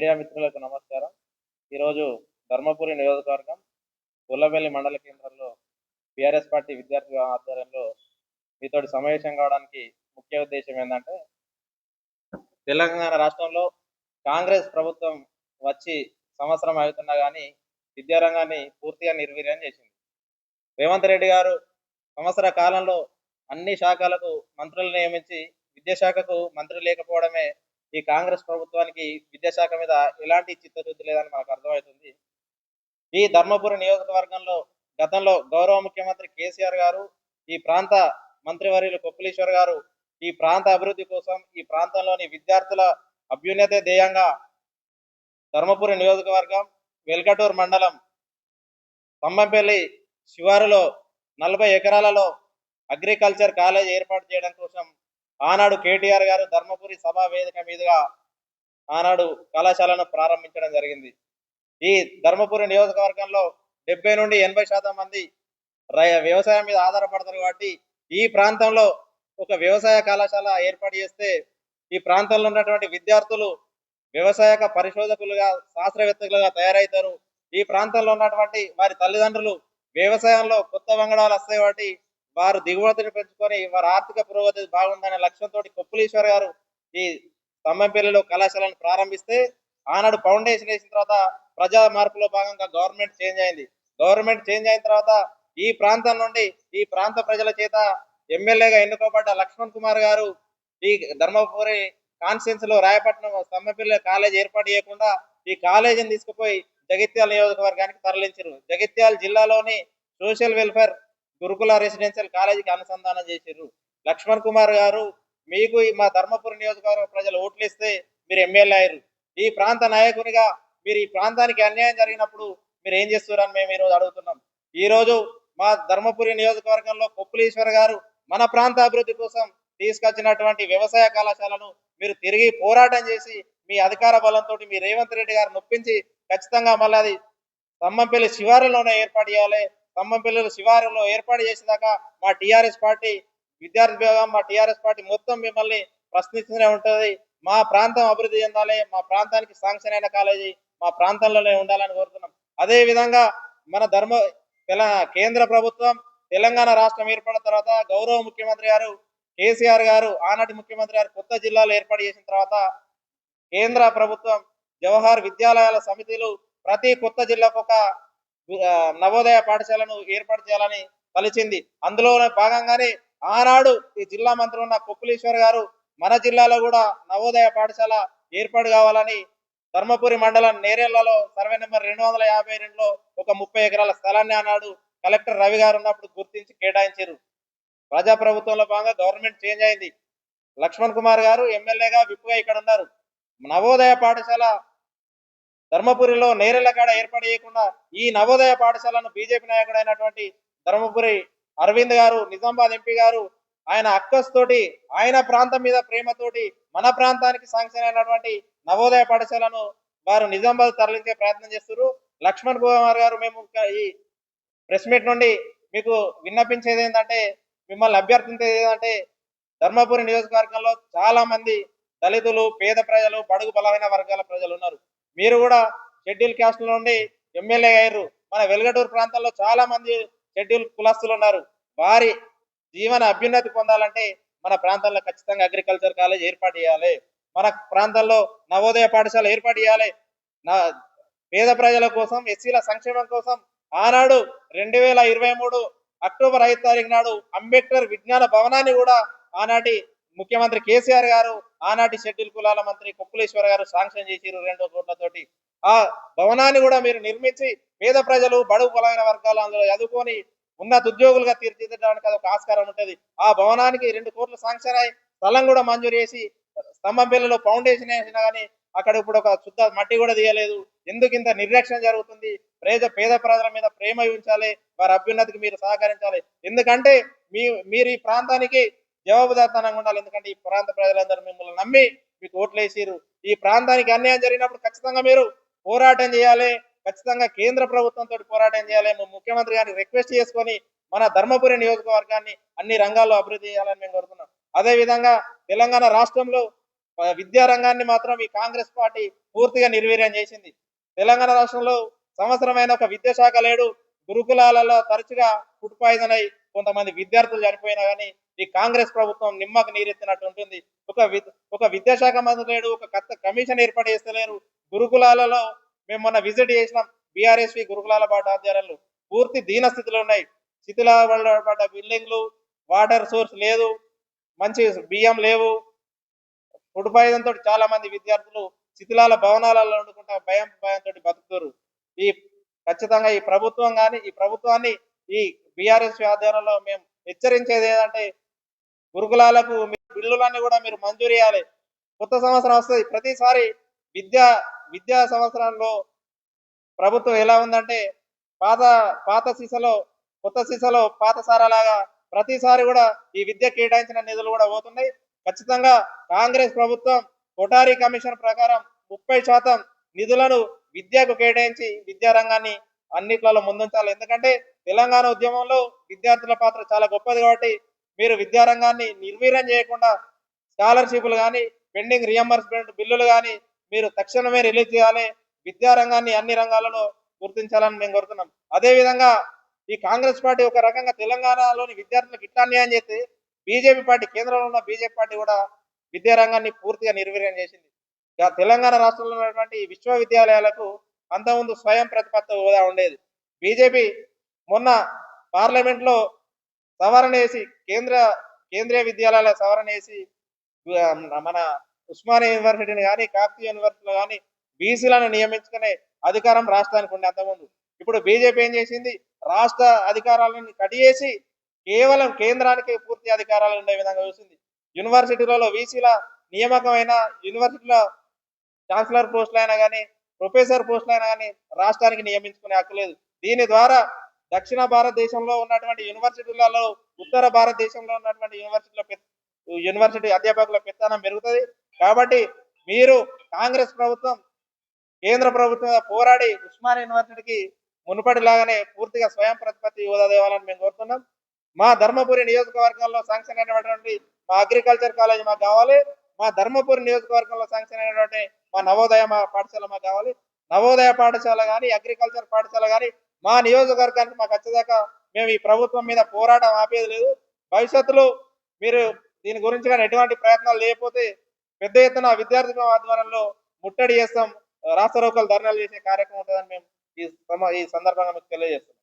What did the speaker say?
Media మిత్రులకు నమస్కారం. ఈరోజు ధర్మపురి నియోజకవర్గం గుల్లబెల్లి మండల కేంద్రంలో బీఆర్ఎస్ పార్టీ విద్యార్థి ఆధ్వర్యంలో మీతోటి సమావేశం కావడానికి ముఖ్య ఉద్దేశం ఏంటంటే తెలంగాణ రాష్ట్రంలో కాంగ్రెస్ ప్రభుత్వం వచ్చి సంవత్సరం అవుతున్నా కానీ విద్యారంగాన్ని పూర్తిగా నిర్వీర్యం చేసింది. రేవంత్ రెడ్డి గారు సంవత్సర కాలంలో అన్ని శాఖలకు మంత్రులు నియమించి విద్యాశాఖకు మంత్రి లేకపోవడమే ఈ కాంగ్రెస్ ప్రభుత్వానికి విద్యాశాఖ మీద ఎలాంటి చిత్తశుద్ధి లేదని మనకు అర్థమవుతుంది. ఈ ధర్మపురం నియోజకవర్గంలో గతంలో గౌరవ ముఖ్యమంత్రి కేసీఆర్ గారు ఈ ప్రాంత మంత్రివర్యులు కొప్పులీశ్వర్ గారు ఈ ప్రాంత అభివృద్ధి కోసం ఈ ప్రాంతంలోని విద్యార్థుల అభ్యున్నత ధ్యేయంగా ధర్మపురి నియోజకవర్గం వెల్కటూర్ మండలం పంబంపల్లి శివారులో నలభై ఎకరాలలో అగ్రికల్చర్ కాలేజ్ ఏర్పాటు చేయడం కోసం ఆనాడు కేటీఆర్ గారు ధర్మపురి సభా వేదిక మీదుగా ఆనాడు కళాశాలను ప్రారంభించడం జరిగింది. ఈ ధర్మపురి నియోజకవర్గంలో డెబ్బై నుండి ఎనభై శాతం మంది రై- వ్యవసాయం మీద ఆధారపడతారు కాబట్టి ఈ ప్రాంతంలో ఒక వ్యవసాయ కళాశాల ఏర్పాటు చేస్తే ఈ ప్రాంతంలో ఉన్నటువంటి విద్యార్థులు వ్యవసాయక పరిశోధకులుగా శాస్త్రవేత్తలుగా తయారవుతారు ఈ ప్రాంతంలో ఉన్నటువంటి వారి తల్లిదండ్రులు వ్యవసాయంలో కొత్త వంగడాలు వస్తాయి కాబట్టి వారు దిగుమతిని పెంచుకొని వారి ఆర్థిక పురోగతి బాగుందనే లక్ష్యంతో కొప్పులీశ్వర్ గారు ఈ స్తంభంపల్లిలో కళాశాలను ప్రారంభిస్తే ఆనాడు ఫౌండేషన్ వేసిన తర్వాత ప్రజా మార్పులో భాగంగా గవర్నమెంట్ చేంజ్ అయింది. గవర్నమెంట్ చేంజ్ అయిన తర్వాత ఈ ప్రాంతం నుండి ఈ ప్రాంత ప్రజల చేత ఎమ్మెల్యేగా ఎన్నుకోబడ్డ లక్ష్మణ్ కుమార్ గారు ఈ ధర్మపురి కాన్స్టిట్యూన్స్లో రాయపట్నం స్తంభంపల్లి కాలేజ్ ఏర్పాటు చేయకుండా ఈ కాలేజీని తీసుకుపోయి జగిత్యాల నియోజకవర్గానికి తరలించారు. జగిత్యాల జిల్లాలోని సోషల్ వెల్ఫేర్ గురుకుల రెసిడెన్షియల్ కాలేజీకి అనుసంధానం చేశారు లక్ష్మణ్ కుమార్ గారు మీకు మా ధర్మపురి నియోజకవర్గ ప్రజలు ఓట్లు ఇస్తే మీరు ఎమ్మెల్యే అయ్యారు ఈ ప్రాంత నాయకునిగా మీరు ఈ ప్రాంతానికి అన్యాయం జరిగినప్పుడు మీరు ఏం చేస్తున్నారని మేము ఈరోజు అడుగుతున్నాం. ఈ రోజు మా ధర్మపురి నియోజకవర్గంలో కొప్పులీశ్వర్ గారు మన ప్రాంత అభివృద్ధి కోసం తీసుకొచ్చినటువంటి వ్యవసాయ కళాశాలను మీరు తిరిగి పోరాటం చేసి మీ అధికార బలంతో మీ రేవంత్ రెడ్డి గారు నొప్పించి ఖచ్చితంగా మళ్ళీ అది ఖమ్మంపల్లి శివారులోనే ఏర్పాటు చేయాలి. ఖమ్మం పిల్లలు శివారులో ఏర్పాటు చేసేదాకా మా టిఆర్ఎస్ పార్టీ విద్యార్థి విభాగం మా టిఆర్ఎస్ పార్టీ మొత్తం మిమ్మల్ని ప్రశ్నిస్తూనే ఉంటుంది. మా ప్రాంతం అభివృద్ధి చెందాలి మా ప్రాంతానికి శాంక్షన్ అయిన కాలేజీ మా ప్రాంతంలోనే ఉండాలని కోరుతున్నాం. అదే విధంగా మన ధర్మ తెల కేంద్ర ప్రభుత్వం తెలంగాణ రాష్ట్రం ఏర్పడిన తర్వాత గౌరవ ముఖ్యమంత్రి గారు కేసీఆర్ గారు ఆనాటి ముఖ్యమంత్రి గారు కొత్త జిల్లాలు ఏర్పాటు చేసిన తర్వాత కేంద్ర ప్రభుత్వం జవహర్ విద్యాలయాల సమితిలు ప్రతి కొత్త జిల్లాకు ఒక నవోదయ పాఠశాలను ఏర్పాటు చేయాలని తలిచింది అందులో భాగంగానే ఆనాడు ఈ జిల్లా మంత్రి ఉన్న కొప్పులేశ్వర్ గారు మన జిల్లాలో కూడా నవోదయ పాఠశాల ఏర్పాటు కావాలని ధర్మపురి మండలం నేరేళ్ళలో సర్వే నెంబర్ రెండు వందల యాభై రెండులో ఒక ముప్పై ఎకరాల స్థలాన్ని ఆనాడు కలెక్టర్ రవి గారు ఉన్నప్పుడు గుర్తించి కేటాయించారు. ప్రజాప్రభుత్వంలో భాగంగా గవర్నమెంట్ చేంజ్ అయింది. లక్ష్మణ్ కుమార్ గారు ఎమ్మెల్యేగా విప్పుగా ఇక్కడ ఉన్నారు. నవోదయ పాఠశాల ధర్మపురిలో నేరెళ్ళ కాడ ఏర్పాటు చేయకుండా ఈ నవోదయ పాఠశాలను బీజేపీ నాయకుడు అయినటువంటి ధర్మపురి అరవింద్ గారు నిజామాబాద్ ఎంపీ గారు ఆయన అక్కస్తోటి ఆయన ప్రాంతం మీద ప్రేమతోటి మన ప్రాంతానికి శాంక్షన్ అయినటువంటి నవోదయ పాఠశాలను వారు నిజామాబాద్ తరలించే ప్రయత్నం చేస్తారు లక్ష్మణ్ కుమార్ గారు మేము ఈ ప్రెస్ మీట్ నుండి మీకు విన్నపించేది ఏంటంటే మిమ్మల్ని అభ్యర్థించేది ఏంటంటే ధర్మపురి నియోజకవర్గంలో చాలా మంది దళితులు పేద ప్రజలు బడుగు బలమైన వర్గాల ప్రజలు ఉన్నారు. మీరు కూడా షెడ్యూల్ క్యాస్ట్ నుండి ఎమ్మెల్యే అయ్యారు. మన వెలుగటూరు ప్రాంతంలో చాలా మంది షెడ్యూల్ కులస్తులు ఉన్నారు. వారి జీవన అభ్యున్నతి పొందాలంటే మన ప్రాంతంలో ఖచ్చితంగా అగ్రికల్చర్ కాలేజ్ ఏర్పాటు చేయాలి. మన ప్రాంతంలో నవోదయ పాఠశాల ఏర్పాటు చేయాలి. నా పేద ప్రజల కోసం ఎస్సీల సంక్షేమం కోసం ఆనాడు రెండు వేల ఇరవై మూడు అక్టోబర్ ఐదు తారీఖు నాడు అంబేద్కర్ విజ్ఞాన భవనాన్ని కూడా ఆనాటి ముఖ్యమంత్రి కేసీఆర్ గారు ఆనాటి షెడ్యూల్ కులాల మంత్రి కొప్పులేశ్వర్ గారు శాంక్షన్ చేసిరు కోట్ల కోట్లతోటి. ఆ భవనాన్ని కూడా మీరు నిర్మించి పేద ప్రజలు బడుగు బలమైన వర్గాలు అందులో చదువుకొని ఉన్నత ఉద్యోగులుగా తీర్చిదిద్దడానికి అది ఒక ఆస్కారం ఉంటుంది. ఆ భవనానికి రెండు కోట్ల శాంక్షన్ అయి స్థలం కూడా మంజూరు చేసి స్తంభం పిల్లలు ఫౌండేషన్ వేసినా కానీ అక్కడ ఇప్పుడు ఒక శుద్ధ మట్టి కూడా తీయలేదు. ఎందుకు ఇంత నిర్లక్ష్యం జరుగుతుంది? పేద పేద ప్రజల మీద ప్రేమ ఉంచాలి వారి అభ్యున్నతికి మీరు సహకరించాలి. ఎందుకంటే మీ మీరు ఈ ప్రాంతానికి జవాబుదారితనంగా ఉండాలి. ఎందుకంటే ఈ ప్రాంత ప్రజలందరూ మిమ్మల్ని నమ్మి మీకు ఓట్లు వేసిరు ఈ ప్రాంతానికి అన్యాయం జరిగినప్పుడు ఖచ్చితంగా మీరు పోరాటం చేయాలి. ఖచ్చితంగా కేంద్ర ప్రభుత్వంతో పోరాటం చేయాలి. మేము ముఖ్యమంత్రి గారిని రిక్వెస్ట్ చేసుకొని మన ధర్మపురి నియోజకవర్గాన్ని అన్ని రంగాల్లో అభివృద్ధి చేయాలని మేము కోరుతున్నాం. అదే విధంగా తెలంగాణ రాష్ట్రంలో ప- విద్యా రంగాన్ని మాత్రం ఈ కాంగ్రెస్ పార్టీ పూర్తిగా నిర్వీర్యం చేసింది. తెలంగాణ రాష్ట్రంలో సంవత్సరమైన ఒక విద్యాశాఖ లేడు. గురుకులాలలో తరచుగా ఫుడ్ పాయిజన్ అయి కొంతమంది విద్యార్థులు చనిపోయినా కానీ ఈ కాంగ్రెస్ ప్రభుత్వం నిమ్మకు నీరెత్తినట్టు ఉంటుంది. ఒక ఒక విద్యాశాఖ మంత్రి లేడు ఒక కొత్త కమిషన్ ఏర్పాటు చేస్తలేరు గురుకులాలలో మేము మొన్న విజిట్ చేసినాం బీఆర్ఎస్వి గురుకులాల పాట ఆధ్వర్యంలో. పూర్తి దీన స్థితిలో ఉన్నాయి. శిథిల పడ్డ బిల్డింగ్లు వాటర్ సోర్స్ లేదు మంచి బియ్యం లేవు. ఫుడ్ పాయిజన్తో చాలా మంది విద్యార్థులు శిథిలాల భవనాలలో వండుకుంటా భయం భయంతో బతుకుతారు ఈ ఖచ్చితంగా ఈ ప్రభుత్వం కానీ ఈ ప్రభుత్వాన్ని ఈ బీఆర్ఎస్ ఆధ్వర్యంలో మేము హెచ్చరించేది ఏంటంటే గురుకులాలకు బిల్లులన్నీ కూడా మీరు మంజూరు చేయాలి. కొత్త సంవత్సరం వస్తుంది. ప్రతిసారి విద్యా విద్యా సంవత్సరంలో ప్రభుత్వం ఎలా ఉందంటే పాత పాత సీసలో కొత్త సీసలో పాత సారాలాగా ప్రతిసారి కూడా ఈ విద్య కేటాయించిన నిధులు కూడా పోతున్నాయి. ఖచ్చితంగా కాంగ్రెస్ ప్రభుత్వం కొటారీ కమిషన్ ప్రకారం ముప్పై శాతం నిధులను విద్యకు కేటాయించి విద్యారంగాన్ని అన్నిట్లలో ముందుంచాలి. ఎందుకంటే తెలంగాణ ఉద్యమంలో విద్యార్థుల పాత్ర చాలా గొప్పది కాబట్టి మీరు విద్యారంగాన్ని నిర్వీర్యం చేయకుండా స్కాలర్షిప్లు కానీ పెండింగ్ రియంబర్స్మెంట్ బిల్లులు కానీ మీరు తక్షణమే రిలీజ్ చేయాలి. విద్యారంగాన్ని అన్ని రంగాలలో గుర్తించాలని మేము కోరుతున్నాం. అదే విధంగా ఈ కాంగ్రెస్ పార్టీ ఒక రకంగా తెలంగాణలోని విద్యార్థులకు ఇట్లా అన్యాయం చేస్తే బీజేపీ పార్టీ కేంద్రంలో ఉన్న బీజేపీ పార్టీ కూడా విద్యారంగాన్ని పూర్తిగా నిర్వీర్యం చేసింది. తెలంగాణ రాష్ట్రంలో ఉన్నటువంటి విశ్వవిద్యాలయాలకు అంతకుముందు స్వయం ప్రతిపత్తి హోదా ఉండేది. బీజేపీ మొన్న పార్లమెంట్లో సవరణ వేసి కేంద్ర కేంద్రీయ విద్యాలయాల సవరణ వేసి మన ఉస్మానియా యూనివర్సిటీని కానీ కాకతీయ యూనివర్సిటీలో కానీ బీసీలను నియమించుకునే అధికారం రాష్ట్రానికి ఉండే అంతకుముందు. ఇప్పుడు బీజేపీ ఏం చేసింది? రాష్ట్ర అధికారాలను కడియేసి కేవలం కేంద్రానికి పూర్తి అధికారాలు ఉండే విధంగా చూసింది. యూనివర్సిటీలలో వీసీల నియామకమైన యూనివర్సిటీలో ఛాన్సలర్ పోస్టులు అయినా కానీ ప్రొఫెసర్ పోస్టులైనా అయినా కానీ రాష్ట్రానికి నియమించుకునే హక్కు లేదు. దీని ద్వారా దక్షిణ భారతదేశంలో ఉన్నటువంటి యూనివర్సిటీలలో ఉత్తర భారతదేశంలో ఉన్నటువంటి యూనివర్సిటీలో యూనివర్సిటీ అధ్యాపకుల పెత్తనం పెరుగుతుంది. కాబట్టి మీరు కాంగ్రెస్ ప్రభుత్వం కేంద్ర ప్రభుత్వం పోరాడి ఉస్మాన్ యూనివర్సిటీకి మునుపటిలాగానే పూర్తిగా స్వయం ప్రతిపత్తి హోదా దేవాలని మేము కోరుతున్నాం. మా ధర్మపురి నియోజకవర్గంలో శాంక్షన్ అయినటువంటి మా అగ్రికల్చర్ కాలేజ్ మాకు కావాలి. మా ధర్మపురి నియోజకవర్గంలో శాంక్షన్ అయినటువంటి మా నవోదయ మా పాఠశాల మాకు కావాలి. నవోదయ పాఠశాల కానీ అగ్రికల్చర్ పాఠశాల కానీ మా నియోజకవర్గానికి మాకు వచ్చేదాకా మేము ఈ ప్రభుత్వం మీద పోరాటం ఆపేది లేదు. భవిష్యత్తులో మీరు దీని గురించి కానీ ఎటువంటి ప్రయత్నాలు లేకపోతే పెద్ద ఎత్తున విద్యార్థి ఆధ్వర్యంలో ముట్టడి చేస్తాం. రాష్ట్ర రోకలు ధర్నాలు చేసే కార్యక్రమం ఉంటుందని మేము ఈ సందర్భంగా మీకు తెలియజేస్తున్నాం.